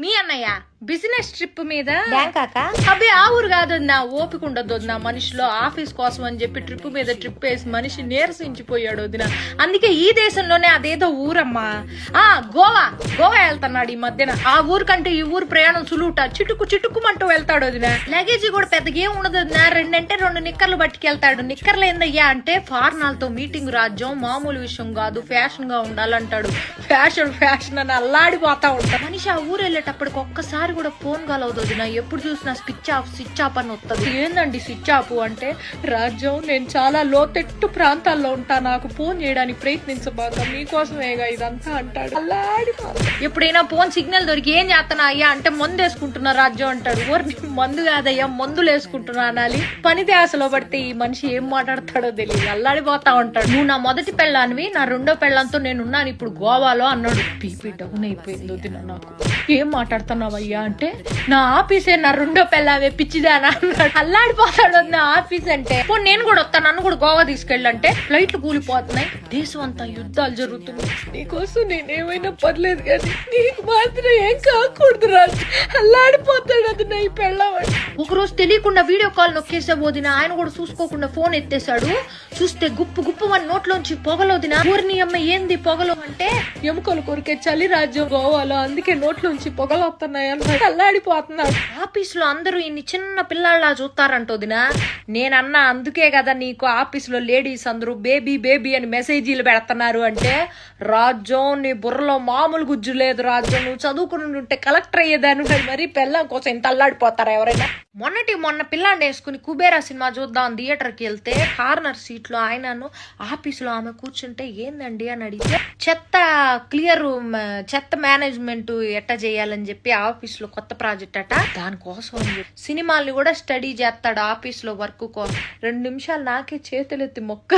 మీ అన్నయ్య business trip మీద అబ్బే ఆ ఊరు కాదు నా ఓపిక ఉండదు నా మనిషిలో ఆఫీస్ కోసం అని చెప్పి ట్రిప్ మీద ట్రిప్ వేసి మనిషి నీరసించిపోయాడు వదిన. అందుకే ఈ దేశంలోనే అదేదో ఊరమ్మా. ఆ గోవా గోవా వెళ్తున్నాడు ఈ మధ్యన. ఆ ఊరు కంటే ఈ ఊరు ప్రయాణం సులువుట. చిటుకు చిటుకుమంటూ వెళ్తాడు వదిన. లగేజ్ కూడా పెద్దగా ఏం ఉండదు వదిన. రెండంటే రెండు నిక్కర్లు పట్టుకెళ్తాడు. నిక్కర్లు ఏందయ్యా అంటే ఫార్నాలతో మీటింగ్ రాజ్యం మామూలు విషయం కాదు ఫ్యాషన్గా ఉండాలంటాడు. ఫ్యాషన్ ఫ్యాషన్ అని అల్లాడిపోతా ఉంటాడు. మనిషి ఆ ఊరు వెళ్ళేటప్పటికి ఒక్కసారి కూడా ఫోన్ కలవదు నా ఎప్పుడు చూసినా స్విచ్ ఆఫ్ స్విచ్ ఆఫ్ అని వస్తుంది ఏందండి స్విచ్ ఆఫ్ అంటే రాజ్యం నేను చాలా లోతెట్టు ప్రాంతాల్లో ఉంటా. నాకు ఫోన్ చేయడానికి ప్రయత్నించబాక మీకోసమేగా ఇదంతా అంటాడు. అల్లాడి ఎప్పుడైనా ఫోన్ సిగ్నల్ దొరికి ఏం చేస్తానా అయ్యా అంటే మందు వేసుకుంటున్నా రాజ్యం అంటాడు. ఓరి మందు కాదయ్యా మందులు వేసుకుంటున్నా అనాలి. పని ధ్యాసలో పడితే ఈ మనిషి ఏం మాట్లాడతాడో తెలియదు. అల్లాడిపోతా ఉంటాడు. నువ్వు నా మొదటి పెళ్ళానివి నా రెండో పెళ్ళంతో నేను ఉన్నాను ఇప్పుడు గోవాలో అన్నాడు. పీపీ డౌన్ అయిపోయింది నాకు. ఏం మాట్లాడుతున్నావయ్యా? అంటే నా ఆఫీసే నా రెండో పెళ్ళావే పిచ్చిదానా అన్నాడు. అల్లాడిపోతాడు నా ఆఫీస్ అంటే. నేను కూడా వస్తాను నన్ను కూడా గోవా తీసుకెళ్ళంటే ఫ్లైట్లు కూలిపోతున్నాయి. దేశం అంతా యుద్ధాలు జరుగుతున్నాయి. నీకోసం నేనేమైనా పర్లేదు కానీ నీకు మాత్రం ఏం కాకూడదు రాజు. అల్లాడిపోతాడు అది నా ఈ పెళ్ళామని ఒకరోజు తెలియకుండా వీడియో కాల్ నొక్కేసే పోదిన ఆయన కూడా చూసుకోకుండా ఫోన్ ఎత్తేసాడు చూస్తే గుప్పు గుప్పు మన నోట్లోంచి పొగలోదిన. ఊరిని అమ్మ ఏంది పొగలు అంటే? ఎముకలు కొరికే చలి రాజ్యం గోవాలో. అందుకే నోట్లోంచి పొగలు వస్తున్నాయి అన్నాడు. అల్లాడిపోతున్నాడు. ఆఫీస్లో అందరూ ఇన్ని చిన్న పిల్లల్లా చూస్తారంటోదిన నేనన్నా అందుకే కదా నీకు ఆఫీస్లో లేడీస్ అందరూ బేబీ బేబీ అని పేజీలు పెడుతున్నారు అంటే రాజ్యం నీ బుర్రలో మామూలు గుజ్జు లేదు రాజ్యం నువ్వు చదువుకుని ఉంటే కలెక్టర్ అయ్యేదాన్ని మరి పెళ్ళం కోసం ఇంత అల్లాడిపోతారా ఎవరైనా? మొన్నటి మొన్న పిల్లాన్ని వేసుకుని కుబేరా సినిమా చూద్దాం థియేటర్కి వెళ్తే కార్నర్ సీట్లో ఆయనను ఆఫీసులో ఆమె కూర్చుంటే ఏందండి అని అడిగితే చెత్త క్లియర్ చెత్త మేనేజ్మెంట్ ఎట్ట చేయాలని చెప్పి ఆఫీస్లో కొత్త ప్రాజెక్ట్ అట. దానికోసం సినిమాల్ని కూడా స్టడీ చేస్తాడు ఆఫీస్లో వర్క్ కోసం. రెండు నిమిషాలు నాకే చేతులెత్తి మొక్క